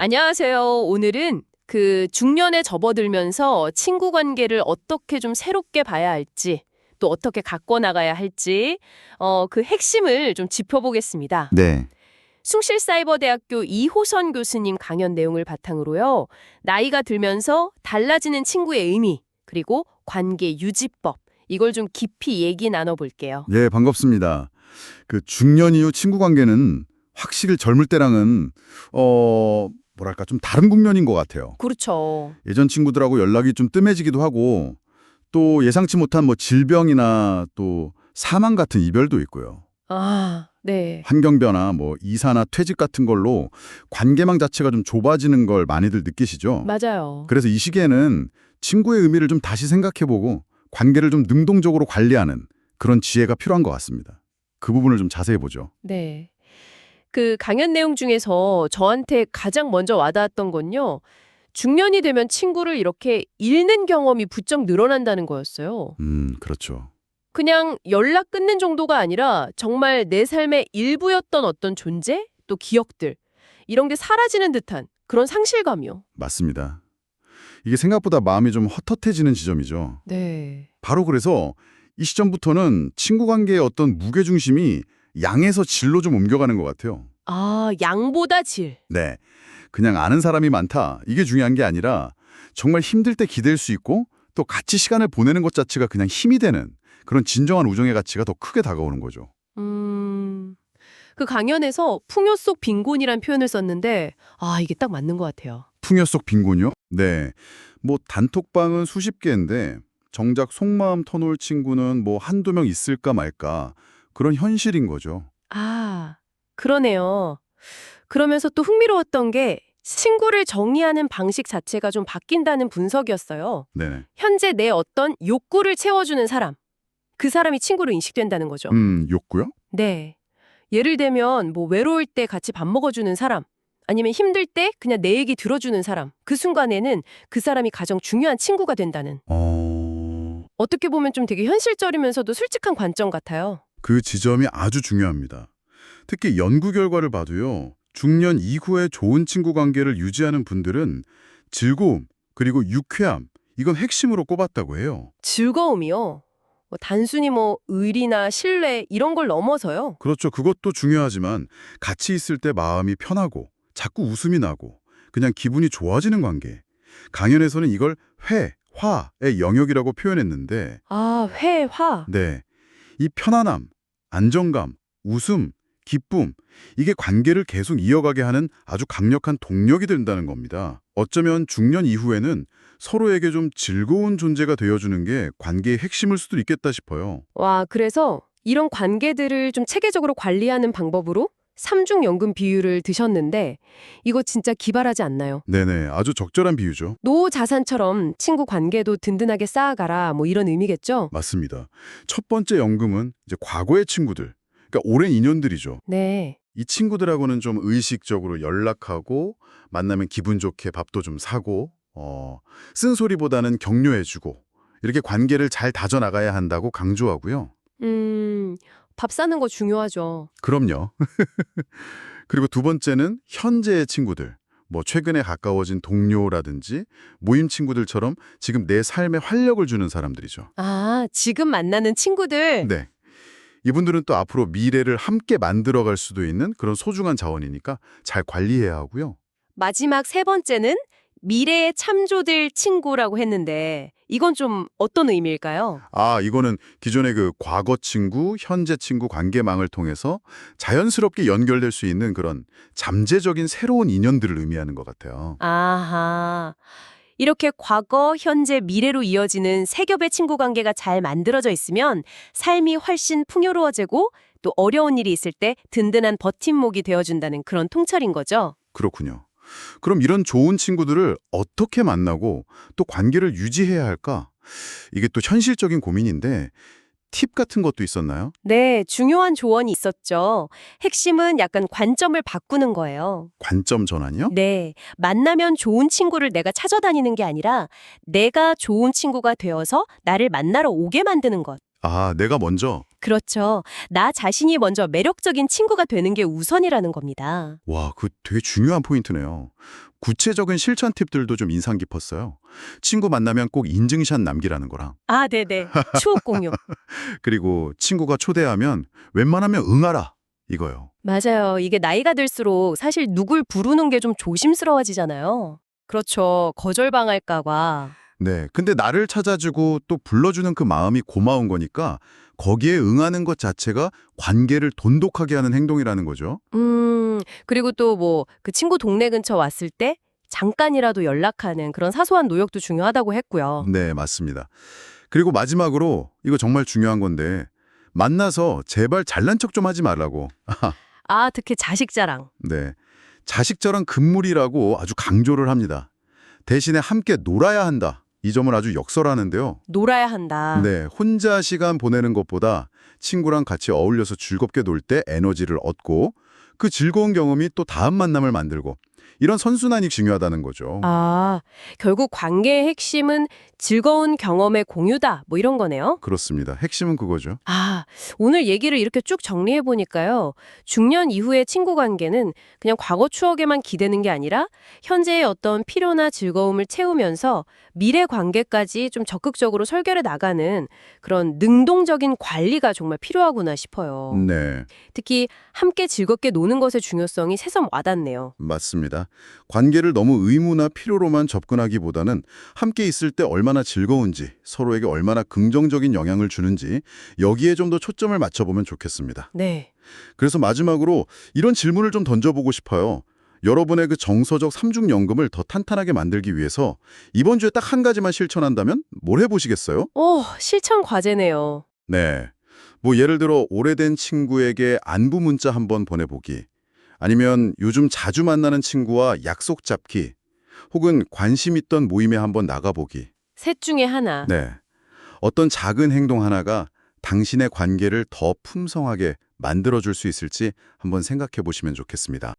안녕하세요. 오늘은 그 중년에 접어들면서 친구 관계를 어떻게 좀 새롭게 봐야 할지, 또 어떻게 갖고 나가야 할지, 어, 그 핵심을 좀 짚어보겠습니다. 네. 숭실사이버대학교 이호선 교수님 강연 내용을 바탕으로요. 나이가 들면서 달라지는 친구의 의미, 그리고 관계 유지법, 이걸 좀 깊이 얘기 나눠볼게요. 예, 반갑습니다. 그 중년 이후 친구 관계는 확실히 젊을 때랑은 어, 뭐랄까 좀 다른 국면인 것 같아요. 그렇죠. 예전 친구들하고 연락이 좀 뜸해지기도 하고 또 예상치 못한 뭐 질병이나 또 사망 같은 이별도 있고요. 아, 네. 환경 변화, 뭐 이사나 퇴직 같은 걸로 관계망 자체가 좀 좁아지는 걸 많이들 느끼시죠? 맞아요. 그래서 이 시기에는 친구의 의미를 좀 다시 생각해보고 관계를 좀 능동적으로 관리하는 그런 지혜가 필요한 것 같습니다. 그 부분을 좀 자세히 보죠. 네. 그 강연 내용 중에서 저한테 가장 먼저 와닿았던 건요. 중년이 되면 친구를 이렇게 잃는 경험이 부쩍 늘어난다는 거였어요. 음, 그렇죠. 그냥 연락 끊는 정도가 아니라 정말 내 삶의 일부였던 어떤 존재, 또 기억들, 이런 게 사라지는 듯한 그런 상실감이요. 맞습니다. 이게 생각보다 마음이 좀 헛헛해지는 지점이죠. 네. 바로 그래서 이 시점부터는 친구 관계의 어떤 무게중심이 양에서 질로 좀 옮겨가는 것 같아요. 아, 양보다 질. 네. 그냥 아는 사람이 많다. 이게 중요한 게 아니라 정말 힘들 때 기댈 수 있고 또 같이 시간을 보내는 것 자체가 그냥 힘이 되는 그런 진정한 우정의 가치가 더 크게 다가오는 거죠. 음. 그 강연에서 풍요 속 빈곤이란 표현을 썼는데 아, 이게 딱 맞는 것 같아요. 풍요 속 빈곤이요? 네. 뭐 단톡방은 수십 개인데 정작 속마음 터놓을 친구는 뭐 한두 명 있을까 말까 그런 현실인 거죠. 아, 그러네요. 그러면서 또 흥미로웠던 게 친구를 정의하는 방식 자체가 좀 바뀐다는 분석이었어요. 네네. 현재 내 어떤 욕구를 채워주는 사람. 그 사람이 친구로 인식된다는 거죠. 음, 욕구요? 네. 예를 들면 뭐 외로울 때 같이 밥 먹어주는 사람. 아니면 힘들 때 그냥 내 얘기 들어주는 사람. 그 순간에는 그 사람이 가장 중요한 친구가 된다는. 어... 어떻게 보면 좀 되게 현실적이면서도 솔직한 관점 같아요. 그 지점이 아주 중요합니다. 특히 연구 결과를 봐도요. 중년 이후에 좋은 친구 관계를 유지하는 분들은 즐거움 그리고 유쾌함 이건 핵심으로 꼽았다고 해요. 즐거움이요. 뭐 단순히 뭐 의리나 신뢰 이런 걸 넘어서요. 그렇죠. 그것도 중요하지만 같이 있을 때 마음이 편하고 자꾸 웃음이 나고 그냥 기분이 좋아지는 관계. 강연에서는 이걸 회, 화의 영역이라고 표현했는데 아, 회 화. 네. 이 편안함, 안정감, 웃음, 기쁨 이게 관계를 계속 이어가게 하는 아주 강력한 동력이 된다는 겁니다. 어쩌면 중년 이후에는 서로에게 좀 즐거운 존재가 되어주는 게 관계의 핵심일 수도 있겠다 싶어요. 와, 그래서 이런 관계들을 좀 체계적으로 관리하는 방법으로 삼중 연금 비율을 드셨는데 이거 진짜 기발하지 않나요? 네네, 아주 적절한 비유죠. 노후 자산처럼 친구 관계도 든든하게 쌓아가라 뭐 이런 의미겠죠? 맞습니다. 첫 번째 연금은 이제 과거의 친구들, 그러니까 오랜 인연들이죠. 네. 이 친구들하고는 좀 의식적으로 연락하고 만나면 기분 좋게 밥도 좀 사고 어, 쓴소리보다는 격려해주고 이렇게 관계를 잘 다져나가야 한다고 강조하고요. 음, 밥 사는 거 중요하죠. 그럼요. 그리고 두 번째는 현재의 친구들. 뭐 최근에 가까워진 동료라든지 모임 친구들처럼 지금 내 삶에 활력을 주는 사람들이죠. 아, 지금 만나는 친구들. 네. 이분들은 또 앞으로 미래를 함께 만들어갈 수도 있는 그런 소중한 자원이니까 잘 관리해야 하고요. 마지막 세 번째는 미래의 참조될 친구라고 했는데 이건 좀 어떤 의미일까요? 아, 이거는 기존의 그 과거 친구, 현재 친구 관계망을 통해서 자연스럽게 연결될 수 있는 그런 잠재적인 새로운 인연들을 의미하는 것 같아요. 아하. 이렇게 과거, 현재, 미래로 이어지는 세 겹의 친구 관계가 잘 만들어져 있으면 삶이 훨씬 풍요로워지고 또 어려운 일이 있을 때 든든한 버팀목이 되어준다는 그런 통찰인 거죠. 그렇군요. 그럼 이런 좋은 친구들을 어떻게 만나고 또 관계를 유지해야 할까? 이게 또 현실적인 고민인데 팁 같은 것도 있었나요? 네, 중요한 조언이 있었죠. 핵심은 약간 관점을 바꾸는 거예요. 관점 전환이요? 네, 만나면 좋은 친구를 내가 찾아다니는 게 아니라 내가 좋은 친구가 되어서 나를 만나러 오게 만드는 것. 아, 내가 먼저. 그렇죠. 나 자신이 먼저 매력적인 친구가 되는 게 우선이라는 겁니다. 와, 그 되게 중요한 포인트네요. 구체적인 실천 팁들도 좀 인상 깊었어요. 친구 만나면 꼭 인증샷 남기라는 거랑 아, 네네. 추억 공유. 그리고 친구가 초대하면 웬만하면 응하라 이거요. 맞아요. 이게 나이가 들수록 사실 누굴 부르는 게 좀 조심스러워지잖아요. 그렇죠. 거절당할까 봐. 네. 근데 나를 찾아주고 또 불러주는 그 마음이 고마운 거니까 거기에 응하는 것 자체가 관계를 돈독하게 하는 행동이라는 거죠. 음, 그리고 또 뭐 그 친구 동네 근처 왔을 때 잠깐이라도 연락하는 그런 사소한 노력도 중요하다고 했고요. 네, 맞습니다. 그리고 마지막으로 이거 정말 중요한 건데 만나서 제발 잘난 척 좀 하지 말라고. 아, 특히 자식 자랑. 네. 자식처럼 금물이라고 아주 강조를 합니다. 대신에 함께 놀아야 한다. 이 점을 아주 역설하는데요. 놀아야 한다. 네, 혼자 시간 보내는 것보다 친구랑 같이 어울려서 즐겁게 놀 때 에너지를 얻고 그 즐거운 경험이 또 다음 만남을 만들고 이런 선순환이 중요하다는 거죠. 아, 결국 관계의 핵심은 즐거운 경험의 공유다. 뭐 이런 거네요. 그렇습니다. 핵심은 그거죠. 아, 오늘 얘기를 이렇게 쭉 정리해 보니까요. 중년 이후의 친구 관계는 그냥 과거 추억에만 기대는 게 아니라 현재의 어떤 필요나 즐거움을 채우면서 미래 관계까지 좀 적극적으로 설계해 나가는 그런 능동적인 관리가 정말 필요하구나 싶어요. 네, 특히 함께 즐겁게 노는 것의 중요성이 새삼 와닿네요. 맞습니다. 관계를 너무 의무나 필요로만 접근하기보다는 함께 있을 때 얼마나 즐거운지, 서로에게 얼마나 긍정적인 영향을 주는지 여기에 좀 더 초점을 맞춰보면 좋겠습니다. 네. 그래서 마지막으로 이런 질문을 좀 던져보고 싶어요. 여러분의 그 정서적 삼중연금을 더 탄탄하게 만들기 위해서 이번 주에 딱 한 가지만 실천한다면 뭘 해보시겠어요? 오, 실천 과제네요. 네. 뭐 예를 들어 오래된 친구에게 안부 문자 한번 보내보기 아니면 요즘 자주 만나는 친구와 약속 잡기 혹은 관심 있던 모임에 한번 나가보기 셋 중에 하나. 네. 어떤 작은 행동 하나가 당신의 관계를 더 풍성하게 만들어줄 수 있을지 한번 생각해 보시면 좋겠습니다.